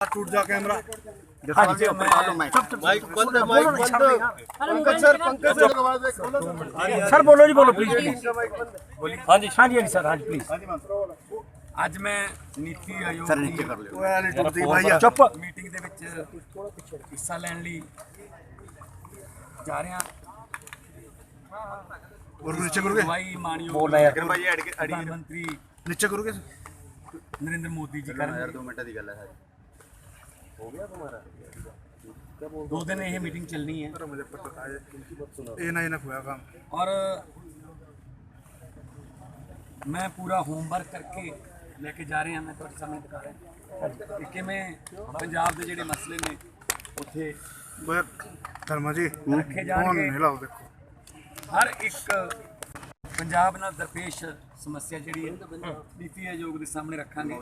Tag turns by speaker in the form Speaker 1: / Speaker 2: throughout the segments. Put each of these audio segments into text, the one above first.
Speaker 1: टूट जा कैमरा
Speaker 2: जसपाल जी ऊपर मालूम माइक
Speaker 3: माइक बंद है माइक बंद पंकज सर पंकज सर आवाज एक
Speaker 4: ਸਰ ਬੋਲੋ ਜੀ ਬੋਲੋ ਪਲੀਜ਼ ਹਾਂਜੀ ਹਾਂਜੀ ਹਾਂਜੀ ਸਰ ਹਾਂਜੀ ਪਲੀਜ਼
Speaker 5: ਅੱਜ ਮੈਂ ਨੀਤੀ ਆਯੋਗ
Speaker 2: सर
Speaker 5: ਦੀ
Speaker 2: नीचे कर लो
Speaker 1: वो यार टूटती भाई
Speaker 4: ਚੁੱਪ
Speaker 5: ਮੀਟਿੰਗ ਦੇ ਵਿੱਚ ਹਿੱਸਾ ਲੈਣ ਲਈ ਜਾ ਰਹੇ ਹਾਂ
Speaker 1: और नीचे करोगे
Speaker 5: ਗਵਾਹੀ ਮਾਨਯੋਗ
Speaker 4: ਬੋਲਣਾ ਯਾਰ
Speaker 2: किरण भाई अड़ी अड़ी
Speaker 5: ਪ੍ਰਧਾਨ ਮੰਤਰੀ
Speaker 1: नीचे करोगे
Speaker 5: ਨਰਿੰਦਰ ਮੋਦੀ ਜੀ
Speaker 2: यार
Speaker 5: ਕਰਨ
Speaker 2: दो मिनट की गल है
Speaker 5: ਦੋ ਦਿਨ ਇਹ ਮੀਟਿੰਗ ਚੱਲਣੀ ਹੈ
Speaker 1: मुझे पता है ये ना ये ना हुआ काम
Speaker 5: ਔਰ ਮੈਂ ਪੂਰਾ ਹੋਮਵਰਕ ਕਰਕੇ ਲੈ ਕੇ ਜਾ ਰਹੇ ਹਾਂ ਮੈਂ ਤੁਹਾਡੇ ਸਾਹਮਣੇ ਦਿਖਾ ਰਿਹਾ ਕਿ ਕਿਵੇਂ ਪੰਜਾਬ ਦੇ ਜਿਹੜੇ ਮਸਲੇ ਨੇ ਉੱਥੇ
Speaker 1: वो धर्मा जी
Speaker 5: ਰੱਖੇ
Speaker 1: फोन
Speaker 5: ਜਾਣਗੇ
Speaker 1: हिलाओ देखो
Speaker 5: ਹਰ ਇੱਕ ਪੰਜਾਬ ਨਾਲ ਦਰਪੇਸ਼ ਸਮੱਸਿਆ ਜਿਹੜੀ ਹੈ ਨੀਤੀ ਆਯੋਗ ਦੇ ਸਾਹਮਣੇ ਰੱਖਾਂਗੇ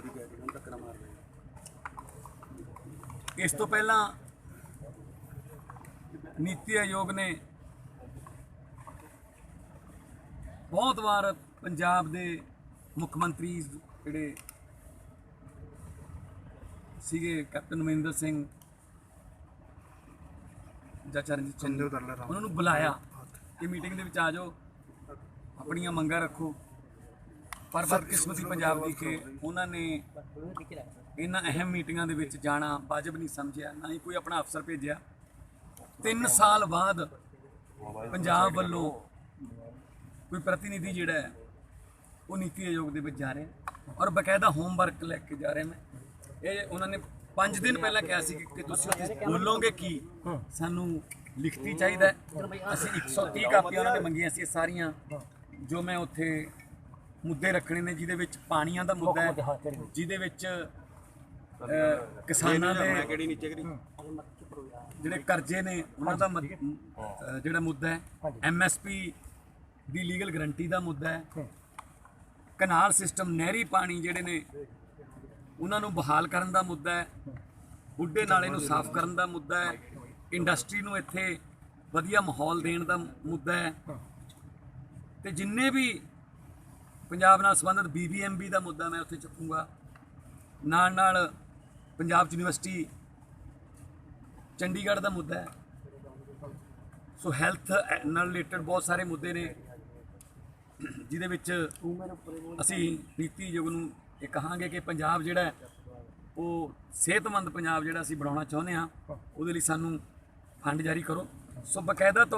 Speaker 5: ਇਸ ਤੋਂ ਪਹਿਲਾਂ ਨੀਤੀ ਆਯੋਗ ਨੇ ਬਹੁਤ ਵਾਰ ਪੰਜਾਬ ਦੇ ਮੁੱਖ ਮੰਤਰੀ ਜਿਹੜੇ ਸੀਗੇ ਕੈਪਟਨ ਮਹਿੰਦਰ ਸਿੰਘ ਜਾਂ ਚਰਨਜੀਤ ਸਿੰਘ ਉਹਨਾਂ ਨੂੰ ਬੁਲਾਇਆ ਕਿ ਮੀਟਿੰਗ ਦੇ ਵਿੱਚ ਆ ਜਾਓ ਆਪਣੀਆਂ ਮੰਗਾਂ ਰੱਖੋ। ਪਰ ਬਦਕਿਸਮਤੀ ਪੰਜਾਬ ਦੀ ਕਿ ਉਹਨਾਂ ਨੇ ਇਹਨਾਂ ਅਹਿਮ ਮੀਟਿੰਗਾਂ ਦੇ ਵਿੱਚ ਜਾਣਾ ਵਾਜਬ ਨਹੀਂ ਸਮਝਿਆ, ਨਾ ਹੀ ਕੋਈ ਆਪਣਾ ਅਫਸਰ ਭੇਜਿਆ। 3 ਸਾਲ ਬਾਅਦ ਪੰਜਾਬ ਵੱਲੋਂ ਕੋਈ ਪ੍ਰਤੀਨਿਧੀ ਜਿਹੜਾ ਹੈ, ਉਹ ਨੀਤੀ ਆਯੋਗ ਦੇ ਵਿੱਚ ਜਾ ਰਿਹਾ ਔਰ ਬਕਾਇਦਾ ਹੋਮਵਰਕ ਲੈ ਕੇ ਜਾ ਰਿਹਾ ਮੈਂ। ਇਹ ਉਹਨਾਂ ਨੇ 5 ਦਿਨ ਪਹਿਲਾਂ ਕਿਹਾ ਸੀ ਕਿ ਤੁਸੀਂ ਉੱਥੇ ਬੋਲੋਗੇ ਕੀ? ਸਾਨੂੰ ਲਿਖਤੀ ਚਾਹੀਦਾ ਹੈ। ਅਸੀਂ 130 ਕਾਪੀਆਂ ਉਹਨਾਂ ਨੇ ਮੰਗੀਆਂ ਸੀ, ਇਹ ਸਾਰੀਆਂ ਜੋ ਮੈਂ ਉੱਥੇ ਮੁੱਦੇ ਰੱਖਣੇ ਨੇ, ਜਿਹਦੇ ਵਿੱਚ ਪਾਣੀਆਂ ਦਾ ਮੁੱਦਾ ਹੈ, ਜਿਹਦੇ ਵਿੱਚ ਕਿਸਾਨਾਂ ਦੇ
Speaker 3: ਕਿਹੜੀ ਨੀਚੇ ਕਰੀ
Speaker 5: ਜਿਹੜੇ ਕਰਜ਼ੇ ਨੇ ਉਹਨਾਂ ਦਾ ਜਿਹੜਾ ਮੁੱਦਾ ਹੈ ਐਮਐਸਪੀ ਦੀ ਲੀਗਲ ਗਰੰਟੀ ਦਾ ਮੁੱਦਾ ਹੈ। ਕਨਾਲ ਸਿਸਟਮ ਨਹਿਰੀ ਪਾਣੀ ਜਿਹੜੇ ਨੇ ਉਹਨਾਂ ਨੂੰ ਬਹਾਲ ਕਰਨ ਦਾ ਮੁੱਦਾ ਹੈ। ਬੁੱਢੇ ਨਾਲੇ ਨੂੰ ਸਾਫ਼ ਕਰਨ ਦਾ ਮੁੱਦਾ ਹੈ। ਇੰਡਸਟਰੀ ਨੂੰ ਇੱਥੇ ਵਧੀਆ ਮਾਹੌਲ ਦੇਣ ਦਾ ਮੁੱਦਾ ਹੈ। ਤੇ ਜਿੰਨੇ ਵੀ ਪੰਜਾਬ ਨਾਲ ਸੰਬੰਧਿਤ ਬੀਬੀਐਮਬੀ ਦਾ ਮੁੱਦਾ ਮੈਂ ਉੱਥੇ ਚੱਕੂੰਗਾ। ਨਾਲ ਨਾਲ ਪੰਜਾਬ ਯੂਨੀਵਰਸਿਟੀ ਚੰਡੀਗੜ੍ਹ ਦਾ ਮੁੱਦਾ ਹੈ। ਸੋ ਹੈਲਥ ਨਾਲ ਰਿਲੇਟਡ ਬਹੁਤ ਸਾਰੇ ਮੁੱਦੇ ਨੇ, ਜਿਹਦੇ ਵਿੱਚ ਅਸੀਂ ਨੀਤੀ ਆਯੋਗ ਨੂੰ ਇਹ ਕਹਾਂਗੇ ਕਿ ਪੰਜਾਬ ਜਿਹੜਾ ਉਹ ਸਿਹਤਮੰਦ ਪੰਜਾਬ ਜਿਹੜਾ ਅਸੀਂ ਬਣਾਉਣਾ ਚਾਹੁੰਦੇ ਹਾਂ, ਉਹਦੇ ਲਈ ਸਾਨੂੰ ਫੰਡ ਜਾਰੀ ਕਰੋ। ਸੋ ਬਕਾਇਦਾ ਤੌਰ